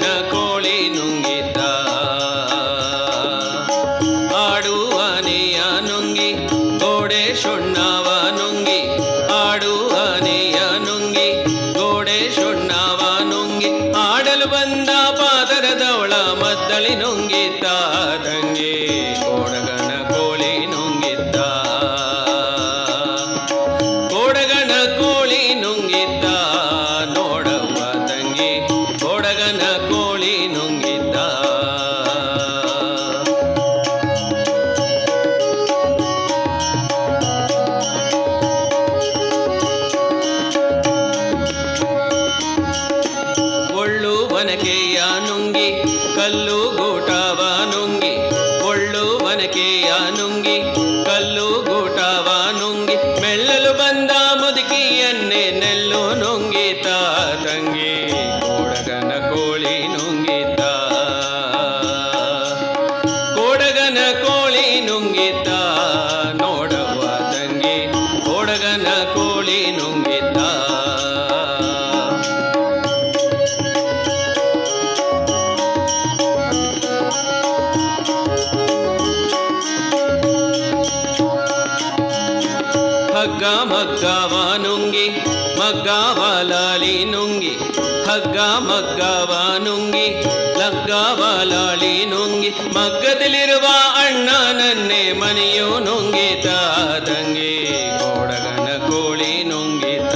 ನನ್ನ ಕೋಳಿ ನುಂಗಿದ್ದ. ಆಡುವನೆಯ ನುಂಗಿ, ಗೋಡೆ ಶೊಣ್ಣವ ನುಂಗಿ ಆಡುವನೆಯ ನುಂಗಿ, ಗೋಡೆ ಶೊಣ್ಣವ ನುಂಗಿ, ಆಡಲು ಬಂದ ಪಾದರದವಳ ಮದ್ದಳಿ ನುಂಗಿದ್ದ. ದಂಗೆ ಕೋಡಗಣ ಕೋಳಿ ನುಂಗಿದ್ದ. ಕೋಡಗಣ ಕೋಳಿ ನುಂಗಿ ಒಳ್ಳು ವನಕೆಯ ನುಂಗಿ ಕಲ್ಲು ಗೂಟವ ನುಂಗಿ ಒಳ್ಳು ನುಂಗಿ. ಹಗ್ಗ ಮಗ್ಗವ ನುಂಗಿ ಮಗ್ಗವ ಲಾಲಿ ನುಂಗಿ, ಹಗ್ಗ ಮಗ್ಗವ ನುಂಗಿ ಲಗ್ಗವ ಲಾಲಿ ನುಂಗಿ, ಮಗ್ಗದಲ್ಲಿರುವ ಅಣ್ಣ ನನ್ನೆ ಮನೆಯು ನುಂಗಿತ, ತಂಗಿ ಕೋಡಗನ ಕೋಳಿ ನುಂಗಿತ.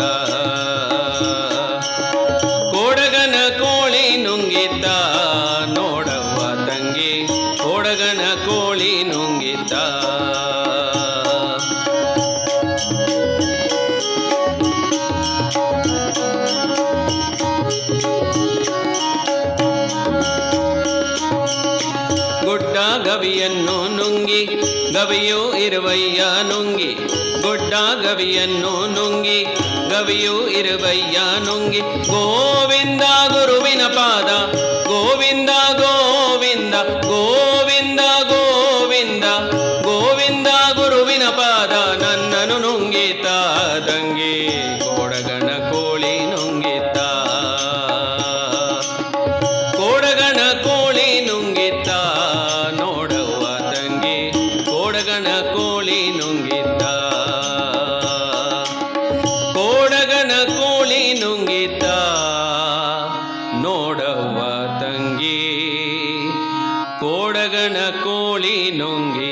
ಕೋಡಗನ ಕೋಳಿ ನುಂಗಿತ, ನೋಡವ್ವ ತಂಗಿ, ಕೋಡಗನ ಕೋಳಿ ನುಂಗಿತ. ಗವಿಯನ್ನು ನುಂಗಿ, ಗವಿಯು ಇರುವಯ್ಯ ನುಂಗಿ, ಗುಡ್ಡ ಗವಿಯನ್ನು ನುಂಗಿ, ಗವಿಯು ಇರುವಯ್ಯ ನುಂಗಿ, ಗೋವಿಂದ ಗುರುವಿನ ಪಾದ, ಗೋವಿಂದ ಗೋವಿಂದ ಗೋವಿಂದ ಗೋವಿಂದ ಗೋವಿಂದ ಗುರುವಿನ ಪಾದ ನನ್ನನು ನುಂಗಿತ ದಂಗಿ, ಕೋಡಗಣ ಕೋಳಿ ನುಂಗಿತ. ಕೋಡಗಣ ಕೋಳಿ ನುಂಗಿ